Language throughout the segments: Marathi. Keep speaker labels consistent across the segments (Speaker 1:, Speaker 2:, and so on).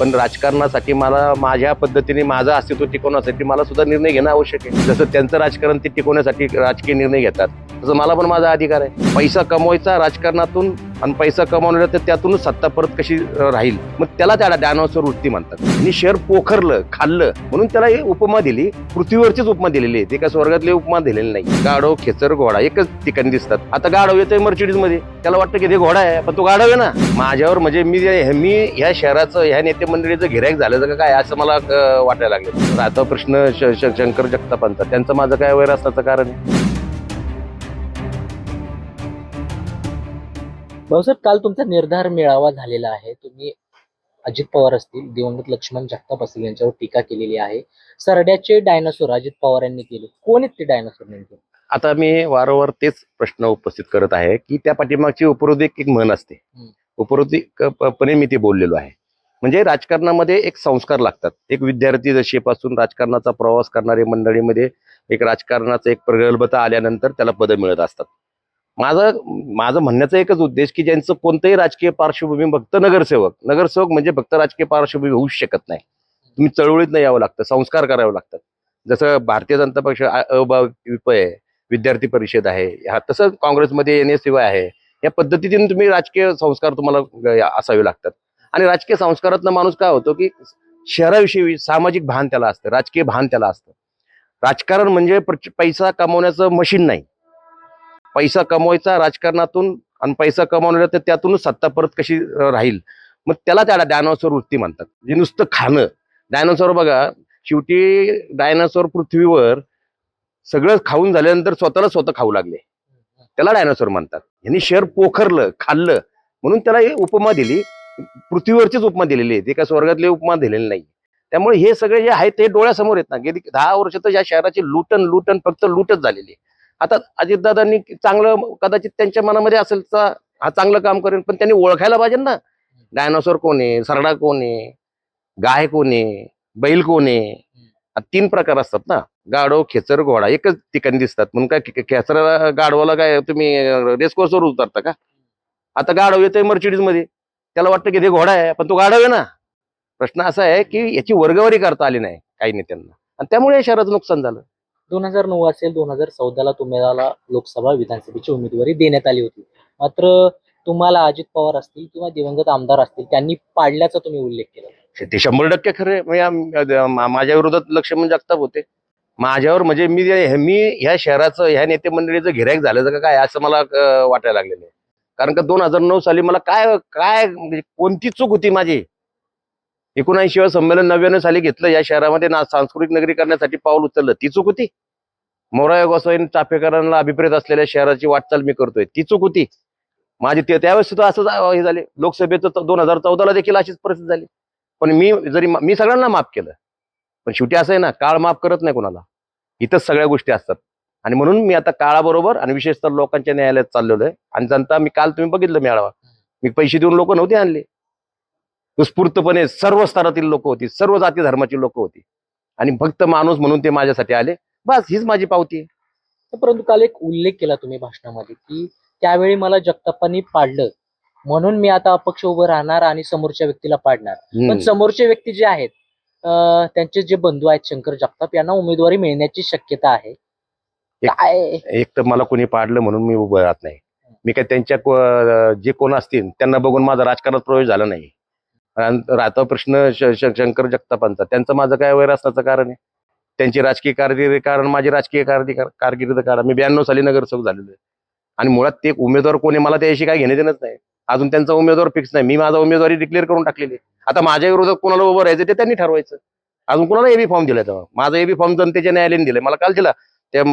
Speaker 1: पण राजकारणासाठी मला माझ्या पद्धतीने माझं अस्तित्व टिकवण्यासाठी मला सुद्धा निर्णय घेणं आवश्यक आहे. जसं त्यांचं राजकारण ते टिकवण्यासाठी राजकीय निर्णय घेतात. तसं मला पण माझा अधिकार आहे. पैसा कमवायचा राजकारणातून आणि पैसा कमावलेला तर त्यातूनच सत्ता परत कशी राहील. मग त्याला त्याला डायनॉसॉर वृत्ती म्हणतात. आणि शहर पोखरलं खाल्लं म्हणून त्याला ही उपमा दिली. पृथ्वीवरचीच उपमा दिलेली आहे. ते काय स्वर्गातले उपमा दिलेली नाही. गाढव खेचर घोडा एकच ठिकाणी दिसतात. आता गाढव येतोय मर्चिडीजमध्ये. त्याला वाटतं की ते घोडा आहे पण तो गाढव आहे ना. माझ्यावर म्हणजे मी मी ह्या शहराचं ह्या नेते मंडळीचं गिरायक झालं का काय असं मला वाटायला लागलं. आता प्रश्न शंकर जगतापांचा त्यांचं माझं काय वैर असण्याचं कारण
Speaker 2: भाऊसाहेब काल तुमचा निर्धार मेळावा झालेला आहे. तुम्ही अजित पवार असतील दिवंगत लक्ष्मण जगताप असतील यांच्यावर टीका केलेली आहे. सरड्याचे डायनासोर अजित पवार यांनी केले. कोण आहेत ते डायनासोर नेमके?
Speaker 1: आता मी वारंवार तेच प्रश्न उपस्थित करत आहे की त्या पाठीमागची उपरोधिक एक म्हण असते. उपरोधिकपणे मी ते बोललेलो आहे. म्हणजे राजकारणामध्ये एक संस्कार लागतात. एक विद्यार्थी दशेपासून राजकारणाचा प्रवास करणारे मंडळीमध्ये एक राजकारणाचा एक प्रगल्भता आल्यानंतर त्याला पदं मिळत असतात. माझं माझं म्हणण्याचा एकच उद्देश की ज्यांचं कोणतंही राजकीय पार्श्वभूमी फक्त नगरसेवक नगरसेवक म्हणजे फक्त राजकीय पार्श्वभूमी होऊच शकत नाही. तुम्ही चळवळीत यावं लागतं संस्कार करावे लागतात. जसं भारतीय जनता पक्ष अभाविप आहे विद्यार्थी परिषद आहे ह्या तसंच काँग्रेसमध्ये एन एस आहे. या पद्धतीने तुम्ही राजकीय संस्कार तुम्हाला असावे लागतात. आणि राजकीय संस्कारातनं माणूस काय होतो की शहराविषयी सामाजिक भान त्याला असतं राजकीय भान त्याला असतं. राजकारण म्हणजे पैसा कमवण्याचं मशीन नाही. पैसा कमवायचा राजकारणातून आणि पैसा कमावलेला तर त्यातूनच सत्ता परत कशी राहील. मग त्याला त्याला डायनॉसॉर वृत्ती म्हणतात. जे नुसतं खाणं. डायनॉसॉर बघा शेवटी डायनासोर पृथ्वीवर सगळं खाऊन झाल्यानंतर स्वतःला स्वतः खाऊ लागले. त्याला डायनासोर म्हणतात. यांनी शहर पोखरलं खाल्लं. म्हणून त्याला हे उपमा दिली. पृथ्वीवरचीच उपमा दिलेली आहे. ते काय स्वर्गातली उपमा दिलेली नाही. त्यामुळे हे सगळे जे आहेत ते डोळ्यासमोर येत ना गेली दहा वर्ष तर या शहराची लुटन लुटन फक्त लुटच झालेली आहे. आता अजितदादांनी चांगलं कदाचित त्यांच्या मनामध्ये असेल तर हा चांगलं काम करेल पण त्यांनी ओळखायला पाहिजे ना. डायनासोर कोण आहे? सरडा कोण आहे? गाय कोण आहे? बैल कोण आहे? तीन प्रकार असतात ना. गाडो खेचर घोडा एकच ठिकाणी दिसतात. म्हणून काय खे- खेचराला गाडवाला काय तुम्ही रेसकोर्सवर उतरता का? आता गाडव येतोय मर्चिडीजमध्ये त्याला वाटतं की ते घोडा आहे पण तो गाडव आहे ना. प्रश्न असा आहे की याची वर्गवारी करता आली नाही काही नेत्यांना आणि त्यामुळे शहराचं नुकसान झालं.
Speaker 2: दोन हजार नऊ असेल दोन हजार चौदाला तुम्हाला लोकसभा विधानसभेची उमेदवारी देण्यात आली होती. मात्र तुम्हाला अजित पवार असतील किंवा दिवंगत आमदार असतील त्यांनी पाडल्याचा तुम्ही उल्लेख केला.
Speaker 1: ते शंभर टक्के खरे म्हणजे माझ्या विरोधात लक्ष्मण जगताप होते. माझ्यावर म्हणजे मी मी ह्या शहराचं ह्या नेते मंडळीचं गिरायक झालं का काय असं मला वाटायला लागलेलं आहे. कारण का दोन हजार नऊ साली मला काय काय म्हणजे कोणती चूक होती माझी? एकोणऐंशी संमेलन नव्याण्णव साली घेतलं. या शहरामध्ये ना सांस्कृतिक नगरी करण्यासाठी पाऊल उचललं. ती चूक होती. मोराया गोसाईन चाफेकरांना अभिप्रेत असलेल्या शहराची वाटचाल मी करतोय. ती चूक होती. माझी ते त्यावेळेस सुद्धा असंच हे झाले. लोकसभेचं दोन हजार चौदाला देखील अशीच परिस्थिती झाली. पण मी जरी मी सगळ्यांना माफ केलं. पण शेवटी असं आहे ना काळ माफ करत नाही कोणाला. इथंच सगळ्या गोष्टी असतात. आणि म्हणून मी आता काळाबरोबर आणि विशेषतः लोकांच्या न्यायालयात चाललेलो आहे. आणि जनता मी काल तुम्ही बघितलं मेळावा. मी पैसे देऊन लोक नव्हते आणले. उत्स्फूर्तपणे सर्व स्तरातील लोक होती सर्व जाती धर्माची लोक होती. आणि फक्त माणूस म्हणून ते माझ्यासाठी आले. बस हीच माझी पावती आहे.
Speaker 2: परंतु काल एक उल्लेख केला तुम्ही भाषणामध्ये की त्यावेळी मला जगतापांनी पाडलं. म्हणून मी आता अपक्ष उभं राहणार आणि समोरच्या व्यक्तीला पाडणार. पण. समोरचे व्यक्ती जे आहेत त्यांचे जे बंधू आहेत शंकर जगताप यांना उमेदवारी मिळण्याची शक्यता आहे.
Speaker 1: एक-
Speaker 2: काय?
Speaker 1: एक तर मला कोणी पाडलं म्हणून मी उभं राहत नाही. मी काय त्यांच्या जे कोण असतील त्यांना बघून माझा राजकारणात प्रवेश झाला नाही. राहता प्रश्न श- शंकर जगतापांचा. त्यांचं माझं काय वैर असण्याचं कारण आहे? त्यांची राजकीय कारकिर्दी कारण माझी राजकीय कारकिर्दी कारकिर्द कारण. मी ब्याण्णव साली नगरसेवक झालेलो आहे. आणि मुळात ते उमेदवार कोणी मला त्याशी काय घेणे देणंच नाही. अजून त्यांचा उमेदवार फिक्स नाही. मी माझा उमेदवारी डिक्लेअर करून टाकलेली आता माझ्या विरोधात कोणाला उभं राहायचं ते त्यांनी ठरवायचं. अजून कोणाला एबी फॉर्म दिलाय तेव्हा? माझा एबी फॉर्म जनतेच्या न्यायालयाने दिलाय. मला काल दिला. त्या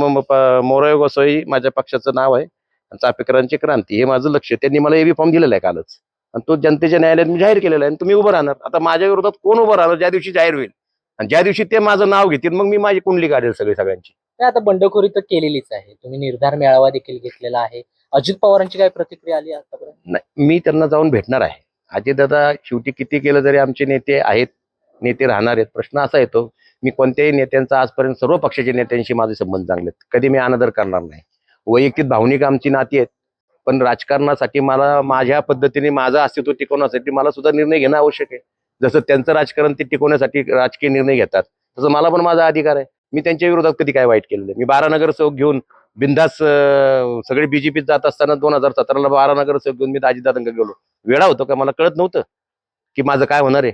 Speaker 1: मोरय गोसाई माझ्या पक्षाचं नाव आहे. आणि चापेकरांची क्रांती. हे माझं लक्ष त्यांनी मला एबी फॉर्म दिलेला आहे कालच. आणि तो जनतेच्या न्यायालयात मी जाहीर केलेला आहे आणि तुम्ही उभं राहणार. आता माझ्या विरोधात कोण उभं राहणार ज्या दिवशी जाहीर होईल? आणि ज्या दिवशी ते माझं नाव घेतील मग मी माझी कुंडली काढेल सगळी सगळ्यांची.
Speaker 2: नाही, आता बंडखोरी तर केलेलीच आहे. तुम्ही निर्धार मेळावा देखील घेतलेला आहे. अजित पवारांची काय प्रतिक्रिया आली आतापर्यंत?
Speaker 1: नाही मी त्यांना जाऊन भेटणार आहे. अजितदादा शेवटी किती केलं तरी आमचे नेते आहेत नेते राहणार आहेत प्रश्न असा येतो मी कोणत्याही नेत्यांचा आजपर्यंत सर्व पक्षाच्या नेत्यांशी माझे संबंध चांगले आहेत. कधी मी अनादर करणार नाही. वैयक्तिक भावनिक आमची नाती आहेत. पण राजकारणासाठी मला माझ्या पद्धतीने माझं अस्तित्व टिकवण्यासाठी मला सुद्धा निर्णय घेणं आवश्यक आहे. जसं त्यांचं राजकारण ते टिकवण्यासाठी राजकीय निर्णय घेतात तसं मला पण माझा अधिकार आहे. मी त्यांच्या विरोधात कधी काय वाईट केलेलं मी बारा नगरसेवक घेऊन बिंदास सगळे बीजेपीत जात असताना दोन हजार सतराला बारा नगरसेवक घेऊन मी अजितदादांकडे गेलो. वेळा होतो का? मला कळत नव्हतं की माझं काय होणार आहे.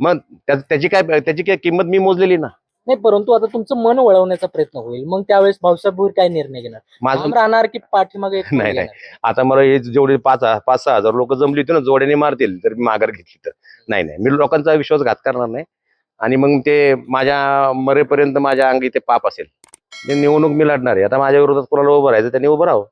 Speaker 1: मग त्या- त्याची काय त्याची काय किंमत मी मोजलेली ना.
Speaker 2: नाही परंतु आता तुमचं मन वळवण्याचा प्रयत्न होईल. मग त्यावेळेस भाऊसाहेब काय निर्णय घेणार?
Speaker 1: माझं
Speaker 2: राहणार की पाठीमागे
Speaker 1: नाही, नाही. आता मला हे जेवढे पाच पाच सहा हजार लोक जमली होती ना जोड्याने मारतील तर मी माघार घेतली तर. नाही नाही. मी लोकांचा विश्वासघात करणार नाही. आणि मग ते माझ्या मरेपर्यंत माझ्या अंगी ते पाप असेल. ते निवडणूक मी लढणार आहे. आता माझ्या विरोधात कोणाला उभं राहायचं त्यांनी उभं राहावं.